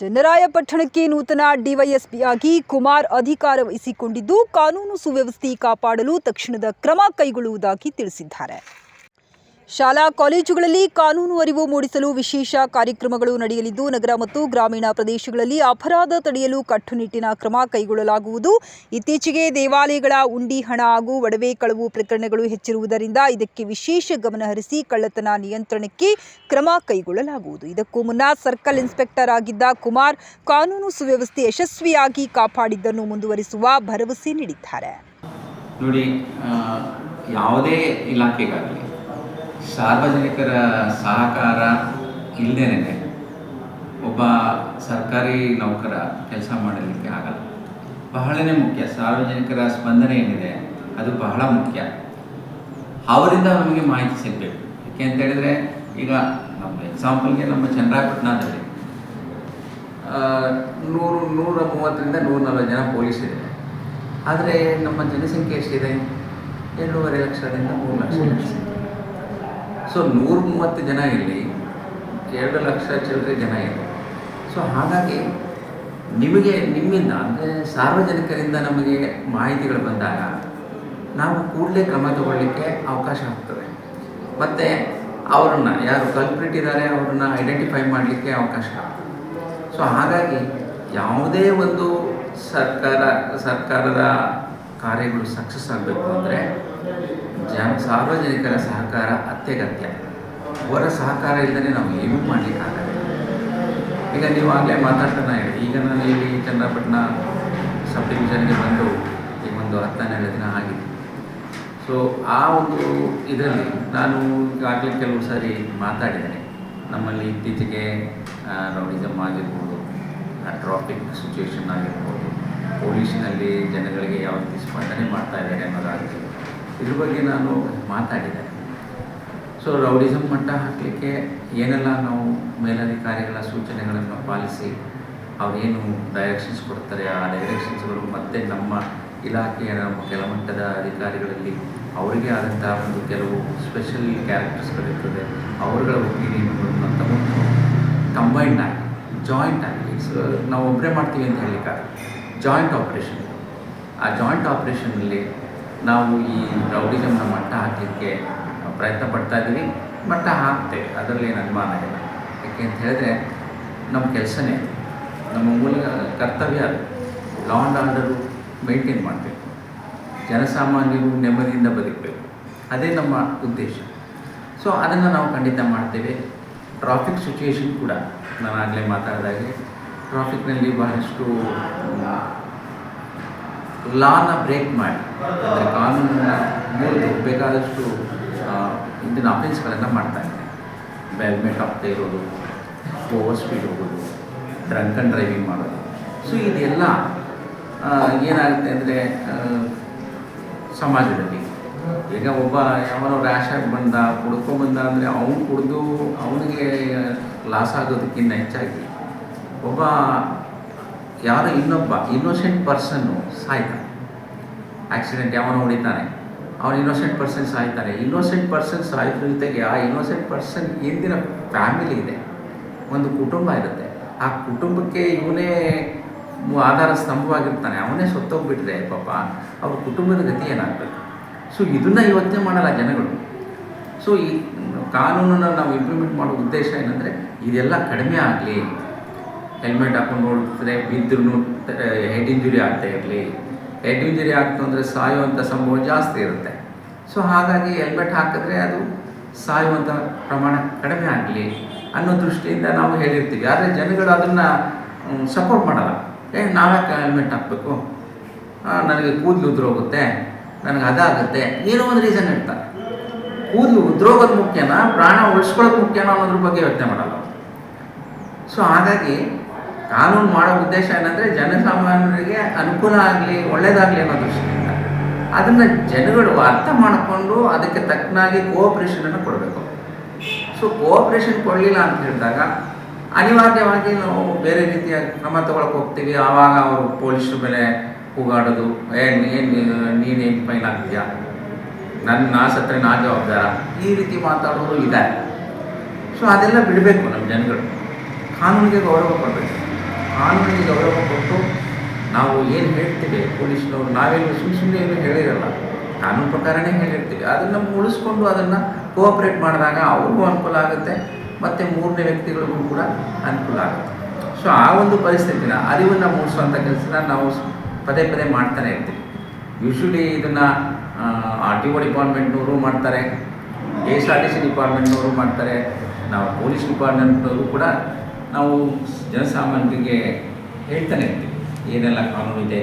ಚನ್ನರಾಯಪಟ್ಟಣಕ್ಕೆ ನೂತನ ಡಿವೈಎಸ್ಪಿಯಾಗಿ ಕುಮಾರ್ ಅಧಿಕಾರ ವಹಿಸಿಕೊಂಡಿದ್ದು ಕಾನೂನು ಸುವ್ಯವಸ್ಥೆ ಕಾಪಾಡಲು ತಕ್ಷಣದ ಕ್ರಮ ಕೈಗೊಳ್ಳುವುದಾಗಿ ತಿಳಿಸಿದ್ದಾರೆ. ಶಾಲಾ ಕಾಲೇಜುಗಳಲ್ಲಿ ಕಾನೂನು ಅರಿವು ಮೂಡಿಸಲು ವಿಶೇಷ ಕಾರ್ಯಕ್ರಮಗಳು ನಡೆಯಲಿದ್ದು, ನಗರ ಮತ್ತು ಗ್ರಾಮೀಣ ಪ್ರದೇಶಗಳಲ್ಲಿ ಅಪರಾಧ ತಡೆಯಲು ಕಟ್ಟುನಿಟ್ಟಿನ ಕ್ರಮ ಕೈಗೊಳ್ಳಲಾಗುವುದು. ಇತ್ತೀಚೆಗೆ ದೇವಾಲಯಗಳ ಉಂಡಿ, ಹಣ ಹಾಗೂ ಒಡವೆ ಕಳವು ಪ್ರಕರಣಗಳು ಹೆಚ್ಚಿರುವುದರಿಂದ ಇದಕ್ಕೆ ವಿಶೇಷ ಗಮನ ಹರಿಸಿ ಕಳ್ಳತನ ನಿಯಂತ್ರಣಕ್ಕೆ ಕ್ರಮ ಕೈಗೊಳ್ಳಲಾಗುವುದು. ಇದಕ್ಕೂ ಮುನ್ನ ಸರ್ಕಲ್ ಇನ್ಸ್ಪೆಕ್ಟರ್ ಆಗಿದ್ದ ಕುಮಾರ್ ಕಾನೂನು ಸುವ್ಯವಸ್ಥೆ ಯಶಸ್ವಿಯಾಗಿ ಕಾಪಾಡಿದ್ದನ್ನು ಮುಂದುವರಿಸುವ ಭರವಸೆ ನೀಡಿದ್ದಾರೆ. ನೋಡಿ ಯಾವುದೇ ಇಲಾಖೆಗಾಗಲಿ ಸಾರ್ವಜನಿಕರ ಸಹಕಾರ ಇಲ್ಲದೇನೆ ಒಬ್ಬ ಸರ್ಕಾರಿ ನೌಕರ ಕೆಲಸ ಮಾಡಲಿಕ್ಕೆ ಆಗಲ್ಲ. ಬಹಳನೇ ಮುಖ್ಯ. ಸಾರ್ವಜನಿಕರ ಸ್ಪಂದನೆ ಏನಿದೆ, ಅದು ಬಹಳ ಮುಖ್ಯ. ಅವರಿಂದ ನಮಗೆ ಮಾಹಿತಿ ಸಿಗಬೇಕು. ಯಾಕೆ ಅಂತ ಹೇಳಿದ್ರೆ, ಈಗ ನಮ್ಮ ಎಕ್ಸಾಂಪಲ್ಗೆ ನಮ್ಮ ಚಂದ್ರಾಪಟ್ಟಣದಲ್ಲಿ ನೂರು, ನೂರ ಮೂವತ್ತರಿಂದ ನೂರ ನಲವತ್ತು ಜನ ಪೊಲೀಸರಿದೆ ಆದರೆ ನಮ್ಮ ಜನಸಂಖ್ಯೆ ಎಷ್ಟಿದೆ? ಎರಡೂವರೆ ಲಕ್ಷದಿಂದ ಮೂರು ಲಕ್ಷ ಸೊ ನೂರ ಮೂವತ್ತು ಜನ ಇಲ್ಲಿ ಎರಡು ಲಕ್ಷ ಚಿಲ್ಲರೆ ಜನ ಇದೆ ಸೊ ಹಾಗಾಗಿ ನಿಮಗೆ, ನಿಮ್ಮಿಂದ, ಅಂದರೆ ಸಾರ್ವಜನಿಕರಿಂದ ನಮಗೆ ಮಾಹಿತಿಗಳು ಬಂದಾಗ ನಾವು ಕೂಡಲೇ ಕ್ರಮ ತಗೊಳ್ಳಿಕ್ಕೆ ಅವಕಾಶ ಆಗ್ತದೆ. ಮತ್ತು ಅವರನ್ನು, ಯಾರು ಕಲ್ಪ್ರಿಟ್ ಇದ್ದಾರೆ ಅವರನ್ನು ಐಡೆಂಟಿಫೈ ಮಾಡಲಿಕ್ಕೆ ಅವಕಾಶ ಆಗ್ತದೆ. ಸೊ ಹಾಗಾಗಿ ಯಾವುದೇ ಒಂದು ಸರ್ಕಾರ, ಸರ್ಕಾರದ ಕಾರ್ಯಗಳು ಸಕ್ಸಸ್ ಆಗಬೇಕು ಅಂದರೆ ಜನ ಸಾರ್ವಜನಿಕರ ಸಹಕಾರ ಅತ್ಯಗತ್ಯ. ಅವರ ಸಹಕಾರ ಇಲ್ಲದೆ ನಾವು ಏನೂ ಮಾಡಲಿಕ್ಕಾಗಲ್ಲ ಈಗ ನೀವು ಆಗಲೇ ಮಾತಾಡ್ತಾನೆ ಹೇಳಿ ಈಗ ನಾನು ಇಲ್ಲಿ ಚನ್ನಪಟ್ಟಣ ಸಬ್ ಡಿವಿಷನ್ಗೆ ಬಂದು ಈ ಒಂದು ಹತ್ತನ್ನೆರಡು ದಿನ ಆಗಿದೆ. ಸೊ ಆ ಒಂದು ಇದರಲ್ಲಿ ನಾನು ಈಗಾಗಲೇ ಕೆಲವು ಸಾರಿ ಮಾತಾಡಿದ್ದೇನೆ. ನಮ್ಮಲ್ಲಿ ಇತ್ತೀಚೆಗೆ ರೌಡಿಸಮ್ ಆಗಿರ್ಬೋದು ಟ್ರಾಫಿಕ್ ಸಿಚುವೇಶನ್ ಆಗಿರ್ಬೋದು ಪೊಲೀಸಿನಲ್ಲಿ ಜನಗಳಿಗೆ ಯಾವ ರೀತಿ ಸ್ಪಂದನೆ ಮಾಡ್ತಾ ಇದ್ದಾರೆ ಅನ್ನೋದಾಗಲಿ ಇದ್ರ ಬಗ್ಗೆ ನಾನು ಮಾತಾಡಿದೆ. ಸೊ ರೌಡಿಸಮ್ ಮಟ್ಟ ಹಾಕಲಿಕ್ಕೆ ಏನೆಲ್ಲ ನಾವು ಮೇಲಧಿಕಾರಿಗಳ ಸೂಚನೆಗಳನ್ನು ಪಾಲಿಸಿ ಅವರೇನು ಡೈರೆಕ್ಷನ್ಸ್ ಕೊಡ್ತಾರೆ, ಆ ಡೈರೆಕ್ಷನ್ಸ್ಗಳು ಮತ್ತೆ ನಮ್ಮ ಇಲಾಖೆಯ ನಮ್ಮ ಕೆಳಮಟ್ಟದ ಅಧಿಕಾರಿಗಳಲ್ಲಿ ಅವರಿಗೆ ಆದಂತಹ ಒಂದು ಕೆಲವು ಸ್ಪೆಷಲ್ ಕ್ಯಾರೆಕ್ಟರ್ಸ್ಗಳಿರ್ತದೆ ಅವರುಗಳ ಒಪಿನಿಯನ್ಗಳನ್ನು ತಗೊಂಡು ಕಂಬೈಂಡ್ ಆಗಿ ಜಾಯಿಂಟ್ ಆಗಿ ನಾವು ಒಬ್ಬರೇ ಮಾಡ್ತೀವಿ ಅಂತ ಹೇಳಲಿಕ್ಕಾಗಲ್ಲ. ಜಾಯಿಂಟ್ ಆಪ್ರೇಷನ್ ಆ ಜಾಯಿಂಟ್ ಆಪ್ರೇಷನಲ್ಲಿ ನಾವು ಈ ರೌಡಿಸಮ್ನ ಮಟ್ಟ ಹಾಕಲಿಕ್ಕೆ ಪ್ರಯತ್ನ ಪಡ್ತಾ ಇದ್ದೀವಿ. ಮಟ್ಟ ಹಾಕ್ತೇವೆ ಅದರಲ್ಲಿ ಏನು ಅನುಮಾನ ಇಲ್ಲ. ಯಾಕೆ ಅಂತ ಹೇಳಿದ್ರೆ ನಮ್ಮ ಕೆಲಸನೇ, ನಮ್ಮ ಮೂಲ ಕರ್ತವ್ಯ ಅದು. ಲಾ ಆ್ಯಂಡ್ ಆರ್ಡರು ಮೇಂಟೈನ್ ಮಾಡಬೇಕು. ಜನಸಾಮಾನ್ಯರು ನೆಮ್ಮದಿಯಿಂದ ಬದುಕಬೇಕು. ಅದೇ ನಮ್ಮ ಉದ್ದೇಶ. ಸೊ ಅದನ್ನು ನಾವು ಖಂಡಿತ ಮಾಡ್ತೇವೆ. ಟ್ರಾಫಿಕ್ ಸಿಚುಯೇಷನ್ ಕೂಡ ನಾನು ಆಗಲೇ ಮಾತಾಡಿದಾಗೆ ಟ್ರಾಫಿಕ್ನಲ್ಲಿ ಬಹಳಷ್ಟು ಲಾನ ಬ್ರೇಕ್ ಮಾಡಿ. ಅಂದರೆ ಕಾನೂನನ್ನು ಮುರಿದು ಬೇಕಾದಷ್ಟು ಇಂದಿನ ಅಫೆನ್ಸ್ಗಳನ್ನು ಮಾಡ್ತಾ ಇದ್ದಾರೆ. ಹೆಲ್ಮೆಟ್ ಹಾಕ್ತಾ ಇರೋದು ಓವರ್ ಸ್ಪೀಡ್ ಹೋಗೋದು ಡ್ರಂಕ್ ಆ್ಯಂಡ್ ಡ್ರೈವಿಂಗ್ ಮಾಡೋದು. ಸೊ ಇದೆಲ್ಲ ಏನಾಗುತ್ತೆ ಅಂದರೆ ಸಮಾಜದಲ್ಲಿ. ಈಗ ಒಬ್ಬ ಯಾವನೋ ರ್ಯಾಶ್ ಆಗಿ ಬಂದ ಕುಡ್ಕೊಂಬಂದ ಅಂದರೆ ಅವನು ಕುಡಿದು, ಅವನಿಗೆ ಲಾಸ್ ಆಗೋದಕ್ಕಿಂತ ಹೆಚ್ಚಾಗಿ, ಒಬ್ಬ ಯಾರೋ ಇನ್ನೊಬ್ಬ ಇನ್ನೋಸೆಂಟ್ ಪರ್ಸನ್ನು ಸಾಯ್ತಾನೆ ಆಕ್ಸಿಡೆಂಟ್ ಯಾವನೋ ಹೊಡಿತಾನೆ. ಅವನು ಇನ್ನೋಸೆಂಟ್ ಪರ್ಸನ್ ಸಾಯ್ತಾನೆ ಇನ್ನೋಸೆಂಟ್ ಪರ್ಸನ್ ಸಾಯೋದ್ರ ಜೊತೆಗೆ ಆ ಇನ್ನೋಸೆಂಟ್ ಪರ್ಸನ್ ಹಿಂದಿನ ಫ್ಯಾಮಿಲಿ ಇದೆ. ಒಂದು ಕುಟುಂಬ ಇರುತ್ತೆ. ಆ ಕುಟುಂಬಕ್ಕೆ ಇವನೇ ಆಧಾರ ಸ್ತಂಭವಾಗಿರ್ತಾನೆ. ಅವನೇ ಸೊತ್ತೋಗ್ಬಿಟ್ರೆ ಪಾಪ ಅವ್ರ ಕುಟುಂಬದ ಗತಿ ಏನಾಗಬೇಕು? ಸೊ ಇದನ್ನು ಯೋಚನೆ ಮಾಡಲ್ಲ ಜನಗಳು. ಸೊ ಈ ಕಾನೂನನ್ನು ನಾವು ಇಂಪ್ಲಿಮೆಂಟ್ ಮಾಡೋ ಉದ್ದೇಶ ಏನಂದರೆ, ಇದೆಲ್ಲ ಕಡಿಮೆ ಆಗಲಿ ಹೆಲ್ಮೆಟ್ ಹಾಕೊಂಡು ನೋಡಿದ್ರೆ ಬಿದ್ದರೂ ಹೆಡ್ ಇಂಜುರಿ ಆಗ್ತಾ ಇರಲಿ. ಹೆಡ್ ಇಂಜುರಿ ಆಗ್ತು ಅಂದರೆ ಸಾಯುವಂಥ ಸಂಭವ ಜಾಸ್ತಿ ಇರುತ್ತೆ. ಸೊ ಹಾಗಾಗಿ ಹೆಲ್ಮೆಟ್ ಹಾಕಿದ್ರೆ ಅದು ಸಾಯುವಂಥ ಪ್ರಮಾಣ ಕಡಿಮೆ ಆಗಲಿ ಅನ್ನೋ ದೃಷ್ಟಿಯಿಂದ ನಾವು ಹೇಳಿರ್ತೀವಿ. ಆದರೆ ಜನಗಳು ಅದನ್ನು ಸಪೋರ್ಟ್ ಮಾಡಲ್ಲ. ಏ, ನಾವ್ಯಾಕೆ ಹೆಲ್ಮೆಟ್ ಹಾಕಬೇಕು? ನನಗೆ ಕೂದಲು ಉದುರೋಗುತ್ತೆ. ನನಗೆ ಅದಾಗುತ್ತೆ. ಏನೋ ಒಂದು ರೀಸನ್ ಹೇಳ್ತಾರೆ. ಕೂದಲು ಉದ್ರೋಗೋದು ಮುಖ್ಯನಾ? ಪ್ರಾಣ ಉಳಿಸ್ಕೊಳ್ಳೋದು ಮುಖ್ಯನಾ ಅನ್ನೋದ್ರ ಬಗ್ಗೆ ಯೋಚನೆ ಮಾಡಲ್ಲ. ಸೊ ಹಾಗಾಗಿ ಕಾನೂನು ಮಾಡೋ ಉದ್ದೇಶ ಏನಂದರೆ ಜನಸಾಮಾನ್ಯರಿಗೆ ಅನುಕೂಲ ಆಗಲಿ, ಒಳ್ಳೇದಾಗಲಿ ಅನ್ನೋ ದೃಷ್ಟಿಯಿಂದ. ಅದನ್ನು ಜನಗಳು ಅರ್ಥ ಮಾಡಿಕೊಂಡು ಅದಕ್ಕೆ ತಕ್ಕನಾಗಿ ಕೋಆಪ್ರೇಷನನ್ನು ಕೊಡಬೇಕು. ಸೊ ಕೋಆಪ್ರೇಷನ್ ಕೊಡಲಿಲ್ಲ ಅಂತ ಹೇಳಿದಾಗ, ಅನಿವಾರ್ಯವಾಗಿ ನಾವು ಬೇರೆ ರೀತಿಯ ಕ್ರಮ ತಗೊಳಕ್ಕೆ ಹೋಗ್ತೀವಿ. ಆವಾಗ ಅವರು ಪೊಲೀಸರ ಮೇಲೆ ಕೂಗಾಡೋದು, ಏನು ಏನು, ನೀನೇನು ಫೈನ್ ಆಗ್ತೀಯಾ ನನ್ನ ನಾ ಸತ್ರ ನಾ ಜವಾಬ್ದಾರ? ಈ ರೀತಿ ಮಾತಾಡೋರು ಇದೆ ಸೊ ಅದೆಲ್ಲ ಬಿಡಬೇಕು ನಮ್ಮ ಜನಗಳು. ಕಾನೂನಿಗೆ ಗೌರವ ಕೊಡಬೇಕು. ಕಾನೂನಿಗೆ ಗೌರವ ಕೊಟ್ಟು ನಾವು ಏನು ಹೇಳ್ತೀವಿ ಪೊಲೀಸ್ನವರು, ನಾವೇನು ಸುಮ್ಮ ಸುಮ್ಮನೆ ಏನು ಹೇಳಿರಲ್ಲ. ಕಾನೂನು ಪ್ರಕಾರನೇ ಹೇಳಿರ್ತೀವಿ. ಅದನ್ನು ಉಳಿಸ್ಕೊಂಡು ಅದನ್ನು ಕೋಆಪ್ರೇಟ್ ಮಾಡಿದಾಗ ಅವ್ರಿಗೂ ಅನುಕೂಲ ಆಗುತ್ತೆ, ಮತ್ತು ಮೂರನೇ ವ್ಯಕ್ತಿಗಳಿಗೂ ಕೂಡ ಅನುಕೂಲ ಆಗುತ್ತೆ. ಸೊ ಆ ಒಂದು ಪರಿಸ್ಥಿತಿನ ಅರಿವನ್ನು ಮೂಡಿಸುವಂಥ ಕೆಲಸನ ನಾವು ಪದೇ ಪದೇ ಮಾಡ್ತಾನೆ ಇರ್ತೀವಿ. ಯೂಶ್ವಲಿ ಇದನ್ನು ಆರ್ ಟಿ ಒ ಡಿಪಾರ್ಟ್ಮೆಂಟ್ನವರು ಮಾಡ್ತಾರೆ A S R T C ಡಿಪಾರ್ಟ್ಮೆಂಟ್ನವರು ಮಾಡ್ತಾರೆ, ನಾವು ಪೊಲೀಸ್ ಡಿಪಾರ್ಟ್ಮೆಂಟ್ನವರು ಕೂಡ ನಾವು ಜನಸಾಮಾನ್ಯರಿಗೆ ಹೇಳ್ತಾನೆ ಇರ್ತೀವಿ, ಏನೆಲ್ಲ ಕಾನೂನು ಇದೆ,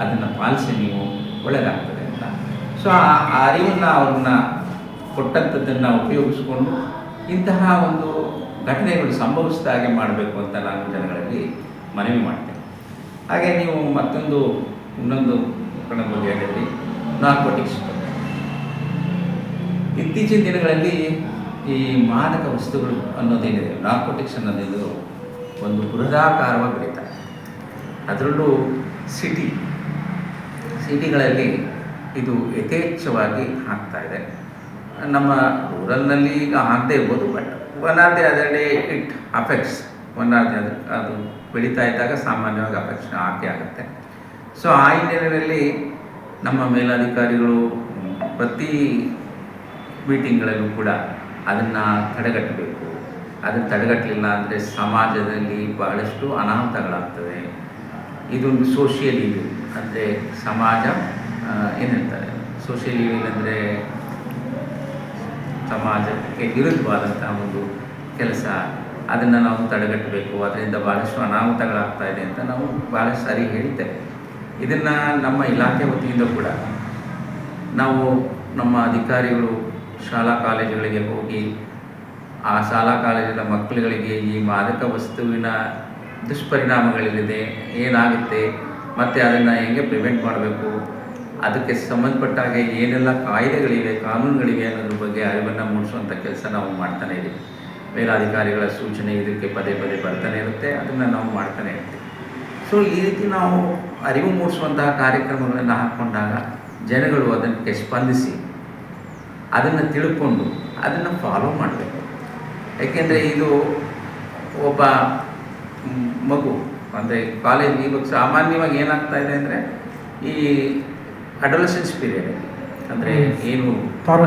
ಅದನ್ನು ಪಾಲಿಸಿ ನೀವು ಒಳ್ಳೆಯದಾಗ್ತದೆ ಅಂತ. ಸೊ ಆ ಅರಿವನ್ನು ಅವ್ರನ್ನ ಕೊಟ್ಟಂಥದ್ದನ್ನು ಉಪಯೋಗಿಸ್ಕೊಂಡು ಇಂತಹ ಒಂದು ಘಟನೆಗಳು ಸಂಭವಿಸಿದ ಹಾಗೆ ಮಾಡಬೇಕು ಅಂತ ನಾನು ಜನಗಳಲ್ಲಿ ಮನವಿ ಮಾಡ್ತೇನೆ. ಹಾಗೆ ನೀವು ಮತ್ತೊಂದು, ಇನ್ನೊಂದು ಕಣ ಬಗ್ಗೆ ಹೇಳಿದ್ರಿ ನಾರ್ಕೋಟಿಕ್ಸ್ ಇತ್ತೀಚಿನ ದಿನಗಳಲ್ಲಿ ಈ ಮಾದಕ ವಸ್ತುಗಳು ಅನ್ನೋದೇನಿದೆ ನಾರ್ಕೋಟಿಕ್ಸ್ ಅನ್ನೋದು ಒಂದು ಬೃಹದಾಕಾರವಾಗಿ ಬೆಳೀತಾರೆ ಅದರಲ್ಲೂ ಸಿಟಿ ಸಿಟಿಗಳಲ್ಲಿ ಇದು ಯಥೇಚ್ಛವಾಗಿ ಆಗ್ತಾ ಇದೆ. ನಮ್ಮ ರೂರಲ್ನಲ್ಲಿ ಈಗ ಆಗದೇ ಇರ್ಬೋದು but one or the other day it affects one or the ಅದು ಅದು ಬೆಳೀತಾ ಇದ್ದಾಗ ಸಾಮಾನ್ಯವಾಗಿ ಅಫೆಕ್ಷನ್ ಆಕೆ ಆಗುತ್ತೆ. ಸೊ ಆ ಹಿನ್ನೆಲೆಯಲ್ಲಿ ನಮ್ಮ ಮೇಲಾಧಿಕಾರಿಗಳು ಪ್ರತಿ ಮೀಟಿಂಗ್ಗಳಲ್ಲೂ ಕೂಡ ಅದನ್ನು ತಡೆಗಟ್ಟಬೇಕು. ಅದನ್ನು ತಡೆಗಟ್ಟಲಿಲ್ಲ ಅಂದರೆ ಸಮಾಜದಲ್ಲಿ ಬಹಳಷ್ಟು ಅನಾಹುತಗಳಾಗ್ತವೆ. ಇದೊಂದು ಸೋಷಿಯಲ್ ಇವ್ಯೂ ಅಂದರೆ ಸಮಾಜ ಏನಿರ್ತಾರೆ ಸೋಷಿಯಲ್ ಇವ್ಯೂ ಅಂದರೆ ಸಮಾಜಕ್ಕೆ ವಿರುದ್ಧವಾದಂಥ ಒಂದು ಕೆಲಸ. ಅದನ್ನು ನಾವು ತಡೆಗಟ್ಟಬೇಕು. ಅದರಿಂದ ಭಾಳಷ್ಟು ಅನಾಹುತಗಳಾಗ್ತಾ ಇದೆ ಅಂತ ನಾವು ಭಾಳಷ್ಟು ಸಾರಿ ಹೇಳ್ತೇವೆ ಇದನ್ನು ನಮ್ಮ ಇಲಾಖೆ ವತಿಯಿಂದ ಕೂಡ ನಾವು ನಮ್ಮ ಅಧಿಕಾರಿಗಳು ಶಾಲಾ ಕಾಲೇಜುಗಳಿಗೆ ಹೋಗಿ, ಆ ಶಾಲಾ ಕಾಲೇಜಿನ ಮಕ್ಕಳುಗಳಿಗೆ ಈ ಮಾದಕ ವಸ್ತುವಿನ ದುಷ್ಪರಿಣಾಮಗಳೇನಿದೆ ಏನಾಗುತ್ತೆ, ಮತ್ತು ಅದನ್ನು ಹೇಗೆ ಪ್ರಿವೆಂಟ್ ಮಾಡಬೇಕು, ಅದಕ್ಕೆ ಸಂಬಂಧಪಟ್ಟಾಗೆ ಏನೆಲ್ಲ ಕಾಯ್ದೆಗಳಿವೆ, ಕಾನೂನುಗಳಿವೆ ಅನ್ನೋದ್ರ ಬಗ್ಗೆ ಅರಿವನ್ನು ಮೂಡಿಸುವಂಥ ಕೆಲಸ ನಾವು ಮಾಡ್ತಾನೆ ಇದ್ದೀವಿ ಮೇಲಾಧಿಕಾರಿಗಳ ಸೂಚನೆ ಇದಕ್ಕೆ ಪದೇ ಪದೇ ಬರ್ತಾನೆ ಇರುತ್ತೆ, ಅದನ್ನು ನಾವು ಮಾಡ್ತಾನೆ ಇರ್ತೀವಿ. ಸೊ ಈ ರೀತಿ ನಾವು ಅರಿವು ಮೂಡಿಸುವಂತಹ ಕಾರ್ಯಕ್ರಮಗಳನ್ನು ಹಾಕ್ಕೊಂಡಾಗ ಜನಗಳು ಅದಕ್ಕೆ ಸ್ಪಂದಿಸಿ ಅದನ್ನು ತಿಳ್ಕೊಂಡು ಅದನ್ನು ಫಾಲೋ ಮಾಡಬೇಕು. ಯಾಕೆಂದರೆ ಇದು ಒಬ್ಬ ಮಗು ಅಂದರೆ ಕಾಲೇಜ್ ಇವಾಗ ಸಾಮಾನ್ಯವಾಗಿ ಏನಾಗ್ತಾ ಇದೆ ಅಂದರೆ ಈ ಅಡಲಸೆನ್ಸ್ ಪೀರಿಯಡ್ ಅಂದರೆ ಏನು.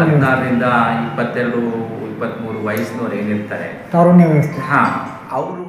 ಹದಿನಾರರಿಂದ ಇಪ್ಪತ್ತೆರಡು ಇಪ್ಪತ್ತ್ಮೂರು ವಯಸ್ಸಿನವ್ರು ಏನಿರ್ತಾರೆ. ಹಾಂ ಅವರು